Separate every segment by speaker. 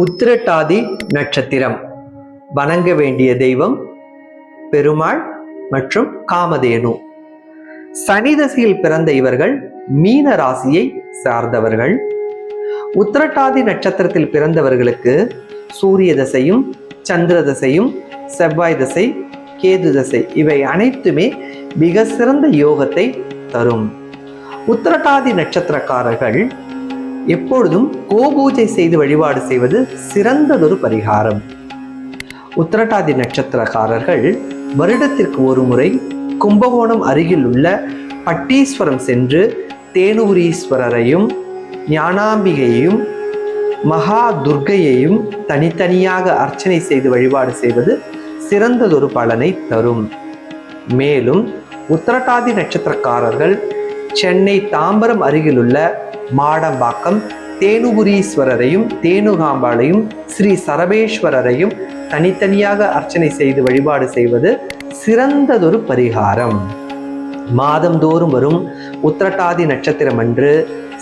Speaker 1: உத்திரட்டாதி நட்சத்திரம். வணங்க வேண்டிய தெய்வம் பெருமாள் மற்றும் காமதேனு. சனி தசையில் பிறந்த இவர்கள் மீன ராசியை சார்ந்தவர்கள். உத்திரட்டாதி நட்சத்திரத்தில் பிறந்தவர்களுக்கு சூரிய தசையும் சந்திர தசையும் செவ்வாய் தசை கேது தசை இவை அனைத்துமே மிக சிறந்த யோகத்தை தரும். உத்திரட்டாதி நட்சத்திரக்காரர்கள் எப்பொழுதும் கோபூஜை செய்து வழிபாடு செய்வது சிறந்ததொரு பரிகாரம். உத்திரட்டாதி நட்சத்திரக்காரர்கள் வருடத்திற்கு ஒரு முறை கும்பகோணம் அருகில் உள்ள பட்டீஸ்வரம் சென்று தேனூரீஸ்வரரையும் ஞானாம்பிகையையும் மகா துர்க்கையையும் தனித்தனியாக அர்ச்சனை செய்து வழிபாடு செய்வது சிறந்ததொரு பலனை தரும். மேலும் உத்திரட்டாதி நட்சத்திரக்காரர்கள் சென்னை தாம்பரம் அருகிலுள்ள மாடம்பாக்கம் தேனுபுரீஸ்வரரையும் தேனுகாம்பாளையும் ஸ்ரீ சரபேஸ்வரரையும் தனித்தனியாக அர்ச்சனை செய்து வழிபாடு செய்வது சிறந்ததொரு பரிகாரம். மாதந்தோறும் வரும் உத்திரட்டாதி நட்சத்திரம் அன்று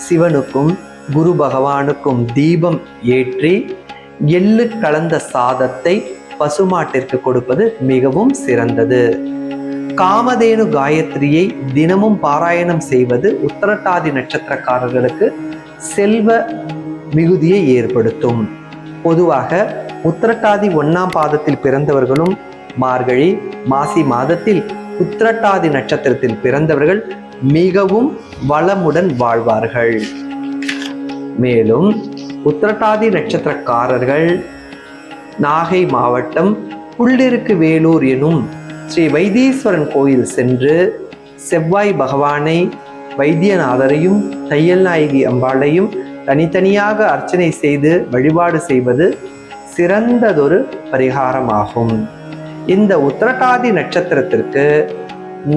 Speaker 1: சிவனுக்கும் குரு பகவானுக்கும் தீபம் ஏற்றி எள்ளு கலந்த சாதத்தை பசுமாட்டிற்கு கொடுப்பது மிகவும் சிறந்தது. காமதேனு காயத்ரியை தினமும் பாராயணம் செய்வது உத்தரட்டாதி நட்சத்திரக்காரர்களுக்கு செல்வ மிகுதியை ஏற்படுத்தும். பொதுவாக உத்திரட்டாதி ஒன்னாம் பாதத்தில் பிறந்தவர்களும் மார்கழி மாசி மாதத்தில் உத்திரட்டாதி நட்சத்திரத்தில் பிறந்தவர்கள் மிகவும் வளமுடன் வாழ்வார்கள். மேலும் உத்திரட்டாதி நட்சத்திரக்காரர்கள் நாகை மாவட்டம் புள்ளிருக்கு வேலூர் எனும் ஸ்ரீ வைத்தீஸ்வரன் கோயில் சென்று செவ்வாய் பகவானை வைத்தியநாதரையும் தையல் நாயகி அம்பாளையும் தனித்தனியாக அர்ச்சனை செய்து வழிபாடு செய்வது சிறந்ததொரு பரிகாரமாகும். இந்த உத்திரட்டாதி நட்சத்திரத்திற்கு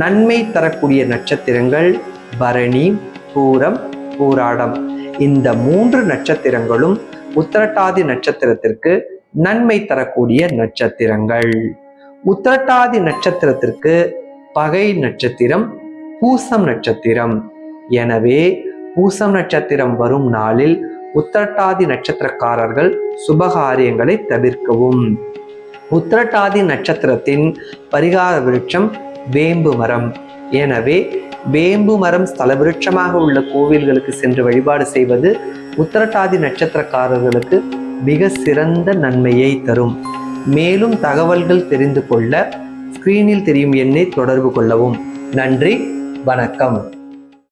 Speaker 1: நன்மை தரக்கூடிய நட்சத்திரங்கள் பரணி பூரம் பூராடம். இந்த மூன்று நட்சத்திரங்களும் உத்திரட்டாதி நட்சத்திரத்திற்கு நன்மை தரக்கூடிய நட்சத்திரங்கள். உத்திரட்டாதி நட்சத்திரத்திற்கு பகை நட்சத்திரம் பூசம் நட்சத்திரம். எனவே பூசம் நட்சத்திரம் வரும் நாளில் உத்திரட்டாதி நட்சத்திரக்காரர்கள் சுபகாரியங்களை தவிர்க்கவும். உத்திரட்டாதி நட்சத்திரத்தின் பரிகார விருட்சம் வேம்பு மரம். எனவே வேம்பு மரம் ஸ்தல விருட்சமாக உள்ள கோவில்களுக்கு சென்று வழிபாடு செய்வது உத்திரட்டாதி நட்சத்திரக்காரர்களுக்கு மிக சிறந்த நன்மையை தரும். மேலும் தகவல்கள் தெரிந்து கொள்ள ஸ்கிரீனில் தெரியும் எண்ணை தொடர்பு கொள்ளவும். நன்றி வணக்கம்.